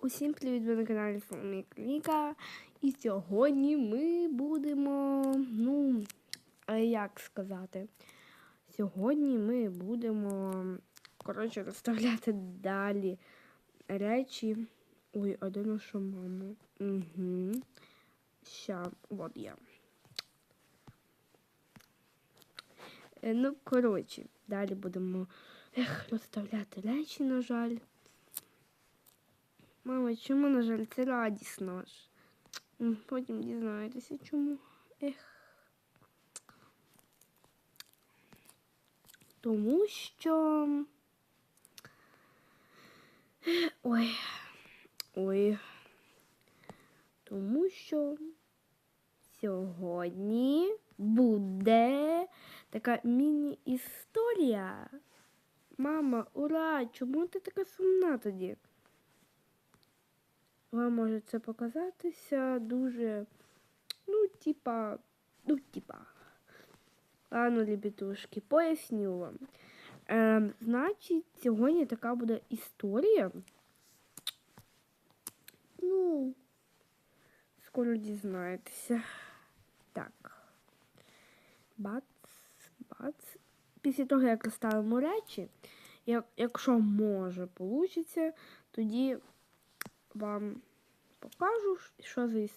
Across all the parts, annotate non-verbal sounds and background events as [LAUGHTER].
Усім привіт, ви на каналі Соломія Кліка. І сьогодні ми будемо, ну, як сказати, сьогодні ми будемо, коротше, розставляти далі речі. Ой, а де мама? Угу. Ща, от я. Е, Ну, коротше, далі будемо ех, розставляти речі, на жаль. Мама, чому, на жаль, це радісно ж. Потім дізнаєтеся, чому. Ех. Тому що. Ой. Ой. Тому що сьогодні буде така міні-історія. Мама, ура! Чому ти така сумна тоді? Вам може це показатися дуже, ну, типа, ну, типа. Ладно, лебедушки, поясню вам. Ем, значить, сьогодні така буде історія. Ну, скоро дізнаєтеся. Так. Бац, бац. Після того, як розставимо речі, як, якщо може вийде, тоді вам покажу, що за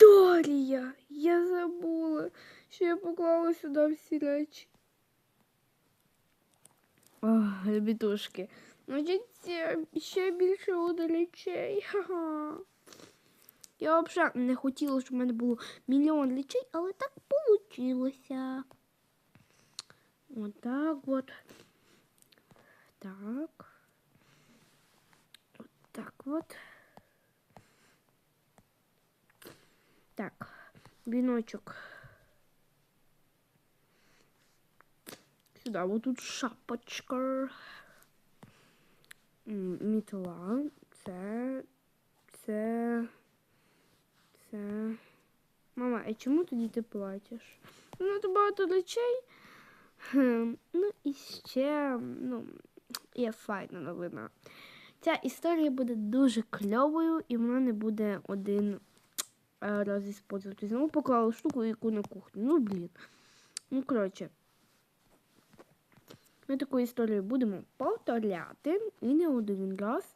історія. Я забула, що я поклала сюди всі речі. Ох, ребятушки. Значить, ще більше буде речей. Я взагалі не хотіла, щоб в мене було мільйон речей, але так вийшло. Отак от. Так. Так вот. Так, віночок. Сюда вот тут шапочка. Мітла. Це. Це. Це. Мама, а чому тоді ти плачеш? Ну, то багато речей. Ну і ще, ну, є файна новина. Ця історія буде дуже кльовою і вона не буде один е, раз іспользувати. Знову поклала штуку, яку на кухню. Ну, блін. Ну, коротше. Ми таку історію будемо повторяти і не один раз.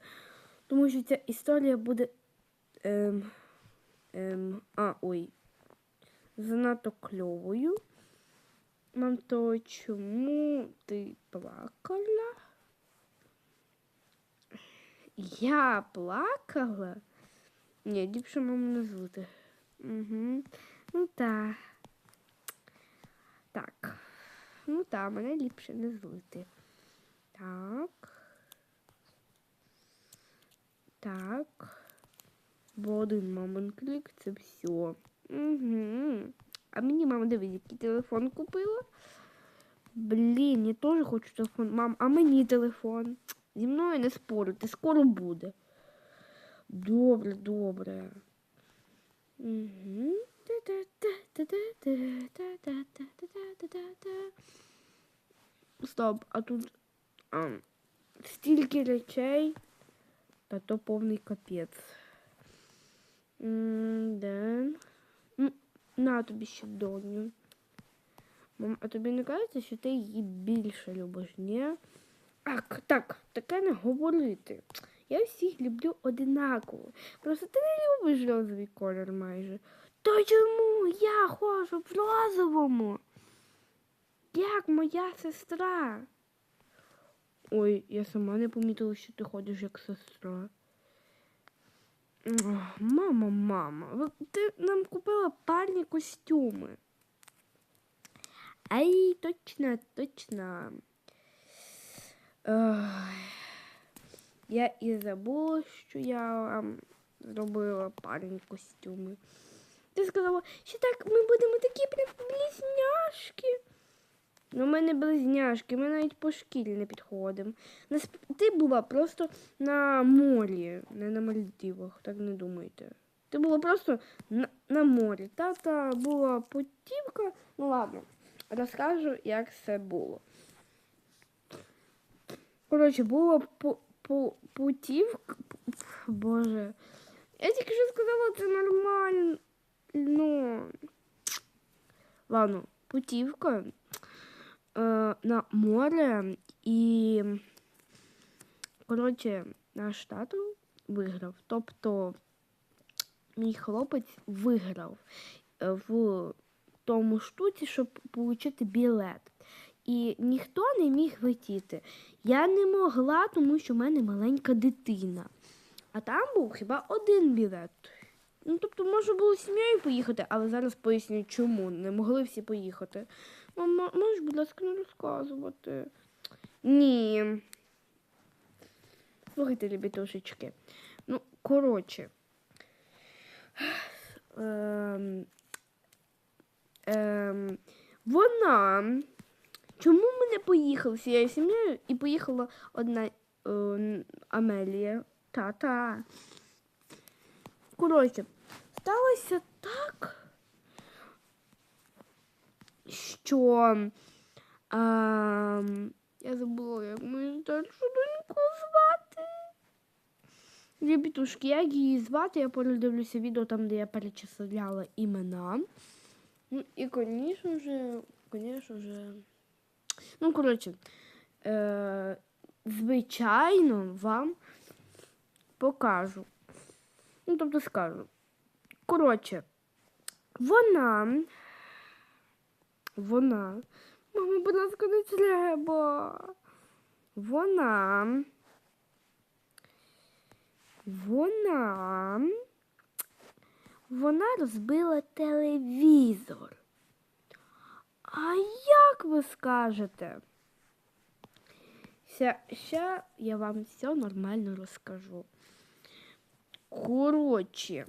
Тому що ця історія буде. Ем, ем, а, ой. Занадто кльовою. Мам, то чому ти плакала? Я плакала? Ні, ліпше маму не звути. Угу. Ну так. Так. Ну так, мене ліпше не звути. Так. Так. Бо один мамин клік, це все. Угу. А мені мама дивись, який телефон купила. Блін, я теж хочу телефон. Мам, а мені телефон. Зі мною не спорити, скоро буде. Добре, добре. Стоп, а тут а, стільки речей, та то повний капець. Да. На тобі ще доню. Мам, а тобі не кажеться, що ти її більше любиш, ні? Так, так, таке не говорити. Я всіх люблю одинаково. Просто ти не любиш розовий колір майже. То чому я ходжу в розовому? Як моя сестра? Ой, я сама не помітила, що ти ходиш як сестра. Мама, мама, ти нам купила парні костюми. Ай, точно, точно. Я і забула, що я вам зробила парні костюми. Ти сказала, що так ми будемо такі прям близняшки. Ну, ми не близняшки, ми навіть по шкілі не підходимо. Ти була просто на морі, не на Мальдивах, так не думайте. Ти була просто на, на морі. Тата була путівка. Ну ладно, розкажу, як все було. Коротше, була по- пу- путівка. Боже. Я тільки що сказала, це нормально. Ну. Ладно, путівка е, на море і. Коротше, наш тато виграв. Тобто мій хлопець виграв е, в тому штуці, щоб отримати білет. І ніхто не міг летіти. Я не могла, тому що в мене маленька дитина. А там був хіба один білет. Ну, тобто, можна було сім'єю поїхати, але зараз поясню, чому не могли всі поїхати. Мама, можеш, будь ласка, не розказувати. Ні. Слухайте, лебідушечки. Ну, коротше. Ем, ем, вона. Чому ми не поїхали всією сім'єю і поїхала одна е, Амелія? Та-та. Коротше, сталося так, що ем, я забула, як мою старшу доньку звати. Ребятушки, як її звати, я передивлюся відео там, де я перечисляла імена. Ну, і, звісно ж, звісно ж. Ну, коротше, е, звичайно, вам покажу. Ну, тобто скажу. Коротше, вона. Вона. Мама, будь ласка, не треба. Вона. Вона. Вона розбила телевізор. А як ви скажете? Ща я вам все нормально розкажу. Коротше,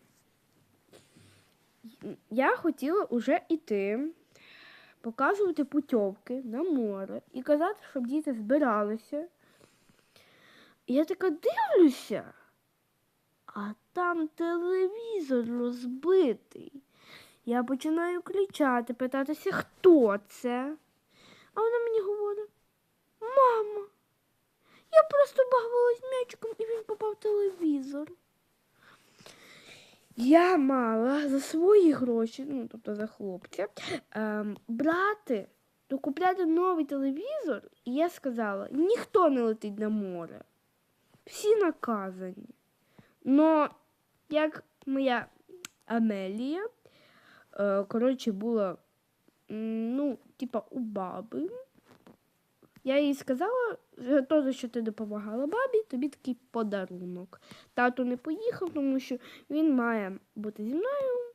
я хотіла уже йти, показувати путівки на море і казати, щоб діти збиралися. Я така дивлюся, а там телевізор розбитий. Я починаю кричати, питатися, хто це. А вона мені говорить, мама, я просто бавилась м'ячиком і він попав в телевізор. Я мала за свої гроші, ну тобто за хлопця, ем, брати, докупляти новий телевізор, і я сказала, ніхто не летить на море. Всі наказані. Но як моя Амелія, коротше, була, ну, типа, у баби. Я їй сказала, за що ти допомагала бабі, тобі такий подарунок. Тато не поїхав, тому що він має бути зі мною.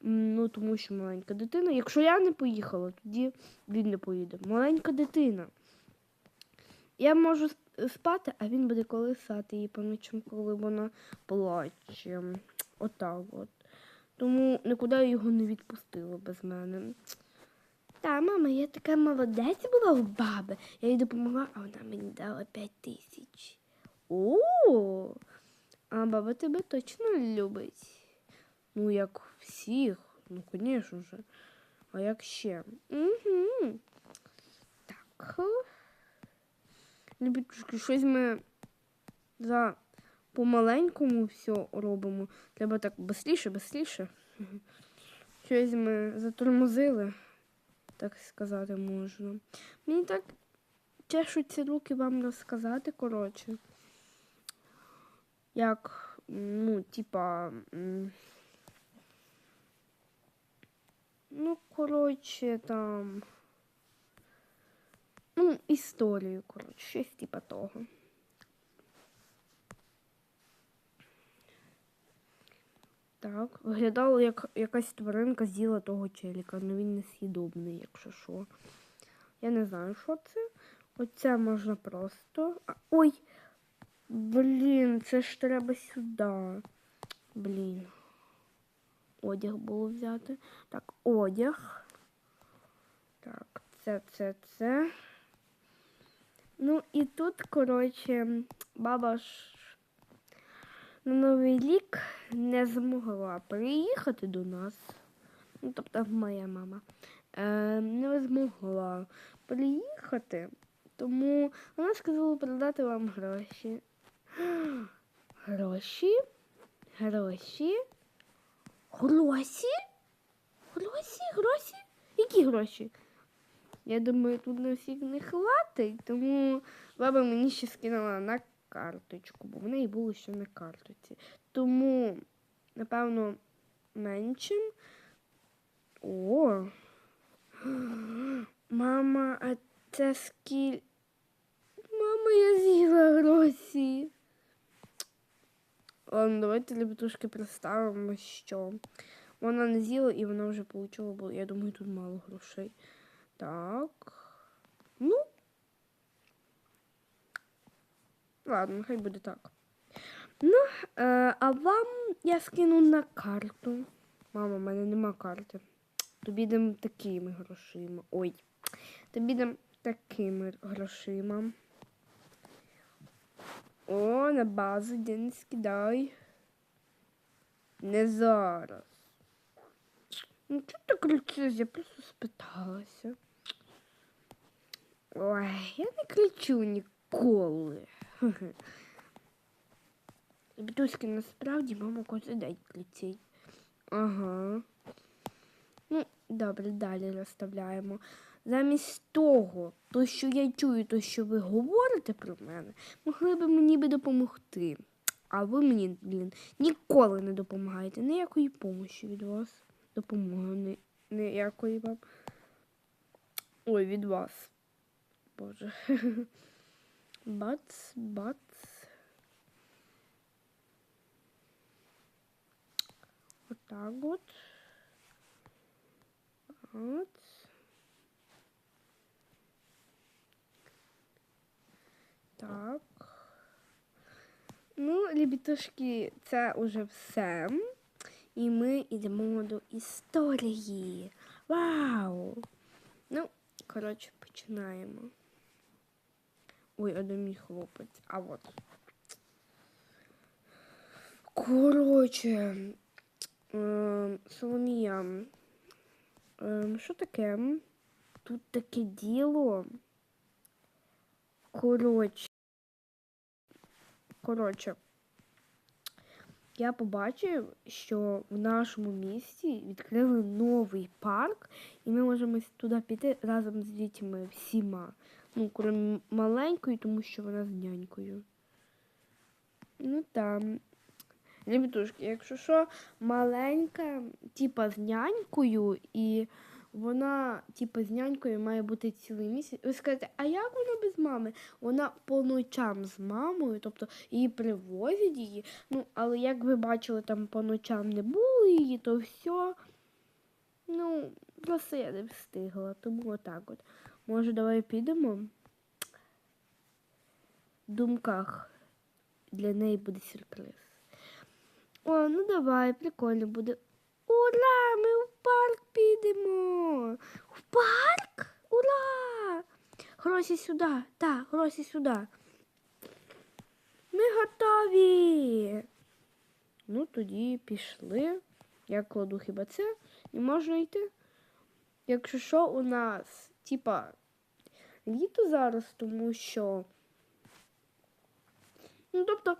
Ну, тому що маленька дитина. Якщо я не поїхала, тоді він не поїде. Маленька дитина. Я можу спати, а він буде колисати її по ночам, коли вона плаче. Отак от. Тому нікуди його не відпустила без мене. Та, мама, я така молодець була в баби. Я їй допомогла, а вона мені дала 5 тисяч. О, а баба тебе точно любить. Ну, як всіх, ну, звісно ж. А як ще? Угу. Так. Любітушки, щось ми за помаленькому все робимо. Треба так бистріше, бистріше. Щось ми затормозили, так сказати можна. Мені так чешуться руки вам розказати, коротше. Як, ну, типа. Ну, коротше, там. Ну, історію, коротше, щось типа того. Так, виглядало, як якась тваринка з'їла того челіка, але він несъїдобний, якщо що. Я не знаю, що це. Оце можна просто. А, ой! Блін, це ж треба сюди. Блін. Одяг було взяти. Так, одяг. Так, це, це, це. Ну і тут, коротше, баба ж на Новий рік не змогла приїхати до нас. Ну, тобто моя мама е, не змогла приїхати, Тому вона сказала передати вам гроші. Гроші? Гроші? Гроші? Гроші? Гроші? Які гроші? Я думаю, тут на всіх не хватить, тому баба мені ще скинула на карточку, бо в неї було ще на карточці. Тому, напевно, меншим. О. Мама, а це скіль. Мама, я з'їла гроші. Ладно, давайте лебедушки представимо, що вона не з'їла і вона вже получила, бо я думаю, тут мало грошей. Так. Ну. Ладно, хай буде так. Ну, е, а вам я скину на карту. Мама, в мене нема карти. Тобі дам такими грошима. Ой. Тобі дам такими грошима. О, на базу де не скидай. Не зараз. Ну, чого ти кричиш? Я просто спиталася. Ой, я не кричу ніколи. Бідуськи, насправді мама кожен день кричить. Ага. Ну, добре, далі розставляємо. Замість того, то, що я чую, то, що ви говорите про мене, могли б мені би допомогти. А ви мені, блін, ніколи не допомагаєте. Ніякої помощі від вас. Допомоги ні- ніякої вам. Ой, від вас. Боже. [LAUGHS] Бац, бац. Отак от. От. Так. Ну, лебітушки, це уже все. І ми йдемо до історії. Вау! Ну, коротше, починаємо. Ой, а де мій хлопець. А от. Коротше, ем, Соломія, ем, що таке? Тут таке діло. Коротше. Коротше. Я побачив, що в нашому місті відкрили новий парк, і ми можемо туди піти разом з дітьми всіма. Ну, крім маленької, тому що вона з нянькою. Ну там. Ребятушки, якщо що, маленька, типа з нянькою, і вона, типа, з нянькою має бути цілий місяць. Ви скажете, а як вона без мами? Вона по ночам з мамою, тобто її привозять її. Ну, але як ви бачили, там по ночам не було її, то все. Ну, просто я не встигла, тому отак от. Може, давай підемо? В думках для неї буде сюрприз. О, ну давай, прикольно буде. Ура! Ми в парк підемо. В парк? Ура! Гроші сюди. Так, гроші сюди. Ми готові. Ну, тоді пішли. Я кладу хіба це і можна йти. Якщо що, у нас, типа, літо зараз, тому що. Ну, тобто,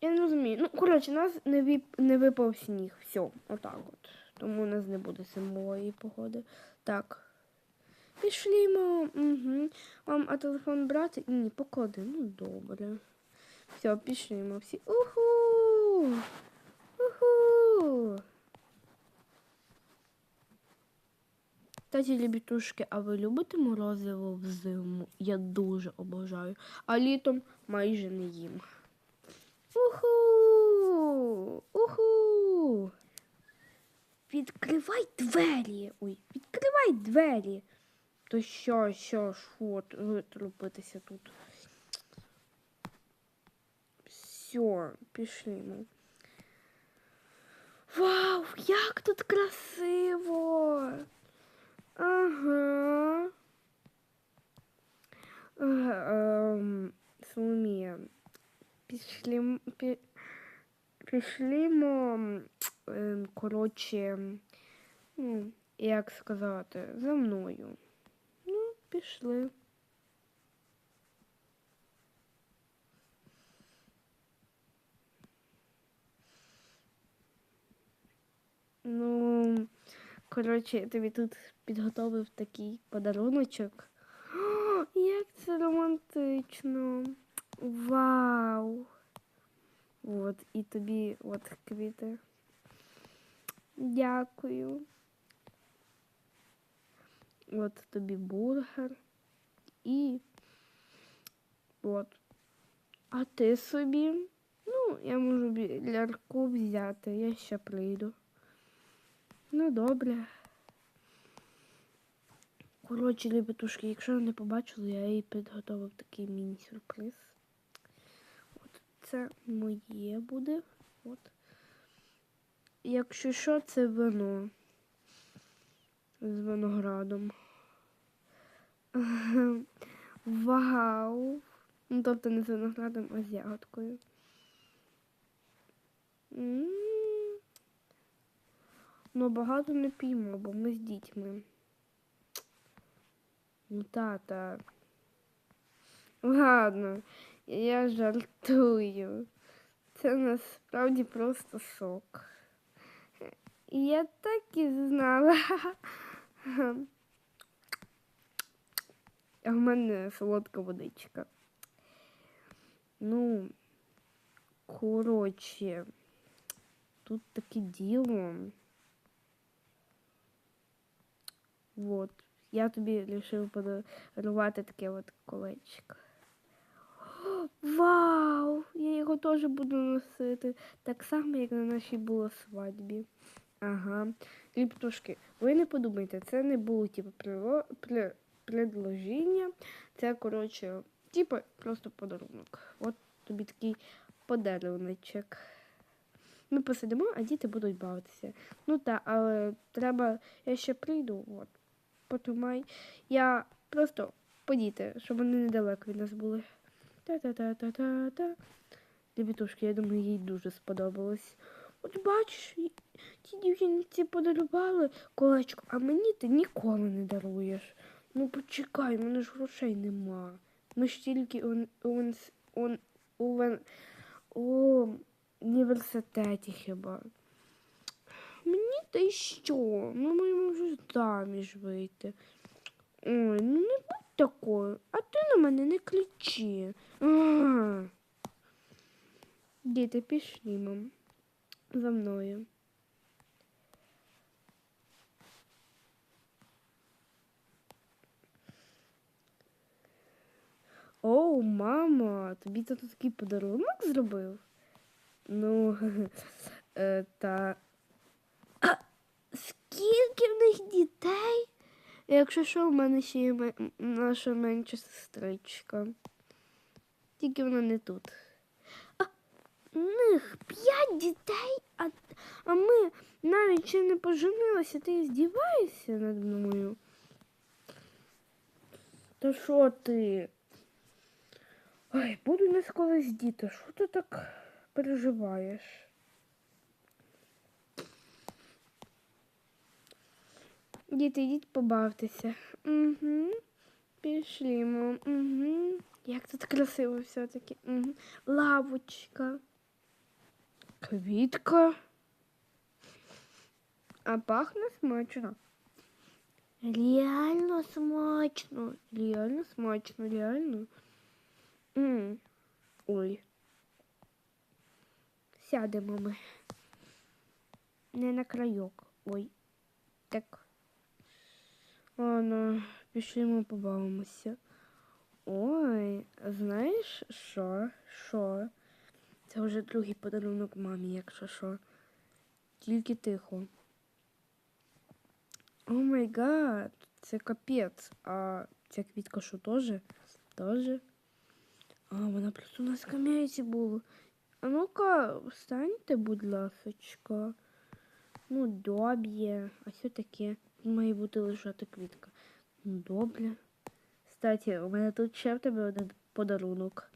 я не розумію. Ну, коротше, нас не, віп... не випав сніг. Все, отак от. Тому у нас не буде зимової погоди. Так. Пішлімо. Угу. Вам а телефон брати? Ні, поклади. Ну, добре. Все, пішлімо всі. Уху! Уху! Кстати, лебітушки, а ви любите морозиво взиму? Я дуже обожаю. А літом майже не їм. Уху! Уху! Відкривай двері! Ой, відкривай двері! То що, що ж, от, витрупитися тут. Все, пішли ми. Вау, як тут красиво! Ага. Ем, Соломія, пішли, пі, пішлімо, ем, коротше, ну, як сказати, за мною пішли. Ну, коротше, я тобі тут підготовив такий подаруночок. О, [GASPS] як це романтично. Вау! От, і тобі от квіти. Дякую. От тобі бургер. І от. А ти собі? Ну, я можу лярку взяти, я ще прийду. Ну, добре. Коротше, лебедушки, якщо ви не побачили, я їй підготував такий міні-сюрприз. От це моє буде. От. Якщо що, це вино з виноградом. [LAUGHS] Вау! Ну, тобто не з виноградом, а з ягодкою. Ну, багато не п'ємо, бо ми з дітьми. Ну, тата. Ладно, я жартую. Це насправді просто сок. Я так і знала. [LAUGHS] А в мене солодка водичка. Ну, коротше, тут таке діло. Вот. Я тобі вирішив подарувати таке от колечко. Вау! Я його теж буду носити. Так само, як на нашій було свадьбі. Ага. Ліптушки, ви не подумайте, це не було типу прило... при... предложення. Це, коротше, типу просто подарунок. От тобі такий подаруночок. Ми посидимо, а діти будуть бавитися. Ну так, але треба, я ще прийду, от. Потримай. Я просто подіти, щоб вони недалеко від нас були. Та-та-та-та-та-та. Лебітушки, я думаю, їй дуже сподобалось. От бачиш, ті дівчинці подарували колечко, а мені ти ніколи не даруєш. Ну почекай, в мене ж грошей нема. Ми ж тільки у, у, у, у, у університеті хіба. Мені та й що? Ми маємо вже заміж вийти. Ой, ну не будь такою, а ти на мене не кричи. Діти, пішли, мам. За мною. О, мама, тобі тато такий подарунок зробив? Ну, [LAUGHS] е, та. А, скільки в них дітей? Якщо що, в мене ще є наша менша сестричка. Тільки вона не тут. А в них п'ять дітей, а, а ми навіть ще не поженилися, ти здіваєшся над мною. Та що ти? Ой, буду нас колись діти. Що ти так переживаєш? Діти, йдіть побавтеся. Угу. Пішлімо. Угу. Як тут красиво все-таки. Угу. Лавочка. Квітка. А пахне смачно. Реально смачно. Реально смачно, реально. М. Ой. Сядемо ми. Не на крайок. Ой. Так. Ладно, пішли ми побавимося. Ой, знаєш що? Що? Це вже другий подарунок мамі, якщо що. Тільки тихо. О май гад, це капець. А ця квітка що теж? Теж? А, вона просто на скам'яці була. А ну-ка, встаньте, будь ласочка. Ну, добре. А що таке? Має бути лежати квітка. Ну, добре. Кстати, у мене тут ще в тебе один подарунок.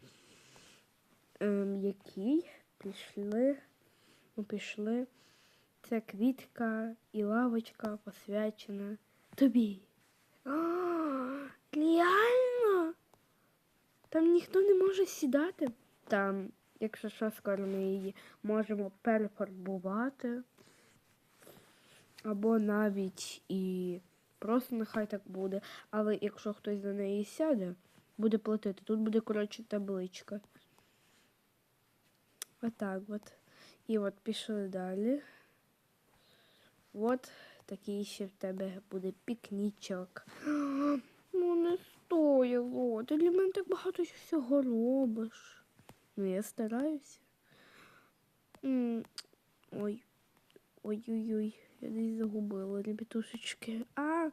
Ем, який? Пішли. Ну, пішли. Це квітка і лавочка посвячена тобі. А, реально? Там ніхто не може сідати. Там, якщо що, скоро ми її можемо перефарбувати. Або навіть і просто нехай так буде. Але якщо хтось за неї сяде, буде платити. Тут буде, коротше, табличка. Отак от. І от пішли далі. От такий ще в тебе буде пікнічок. [GASPS] Ну. Ти для мене так багато всього робиш. Ну, я стараюся. Ой. Ой-ой-ой, я десь загубила ребятушечки. А,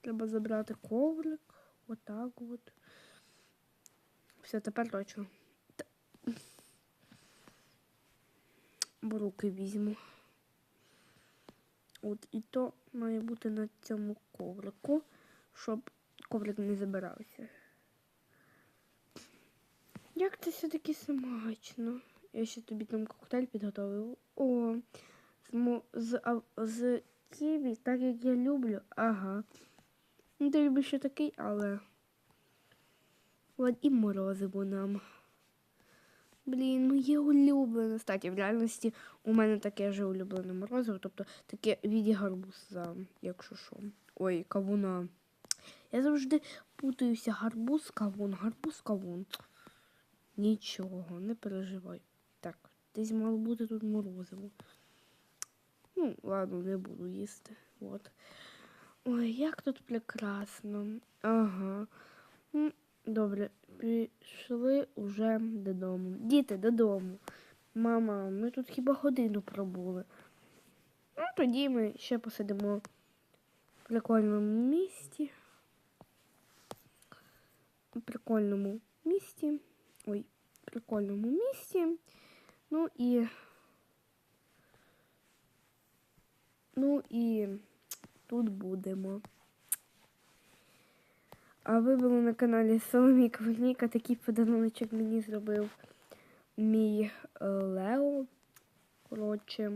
треба забрати коврик. Отак от. Все, тепер точно. Та- руки візьму. От і то має бути на цьому коврику, щоб коврик не забирався. Як це все-таки смачно. Я ще тобі там коктейль підготовив. О, з, мо- з, ківі, так як я люблю. Ага. Ну, ти любиш ще такий, але. От і морозиво нам. Блін, моє улюблене. Кстати, в реальності у мене таке же улюблене морозиво, тобто таке віді гарбуза, якщо що. Ой, кавуна. Я завжди путаюся гарбуз, кавун, гарбуз, кавун. Нічого, не переживай. Так, десь мало бути тут морозиво. Ну, ладно, не буду їсти. От. Ой, як тут прекрасно. Ага. Добре, пішли уже додому. Діти, додому. Мама, ми тут хіба годину пробули. Ну, тоді ми ще посидимо в прикольному місті. Прикольному місті. Ой, прикольному місті. Ну і. Ну і тут будемо. А ви були на каналі Соломій Ковальніка. Такий подаруночок мені зробив мій е, Лео. Коротше,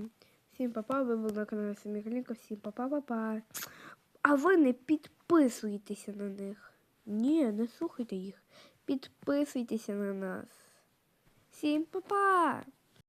всім папа, ви були на каналі Соломій Ковальніка. Всім папа-папа. А ви не підписуєтеся на них. Ні, не слухайте їх. Підписуйтеся на нас. Всім папа!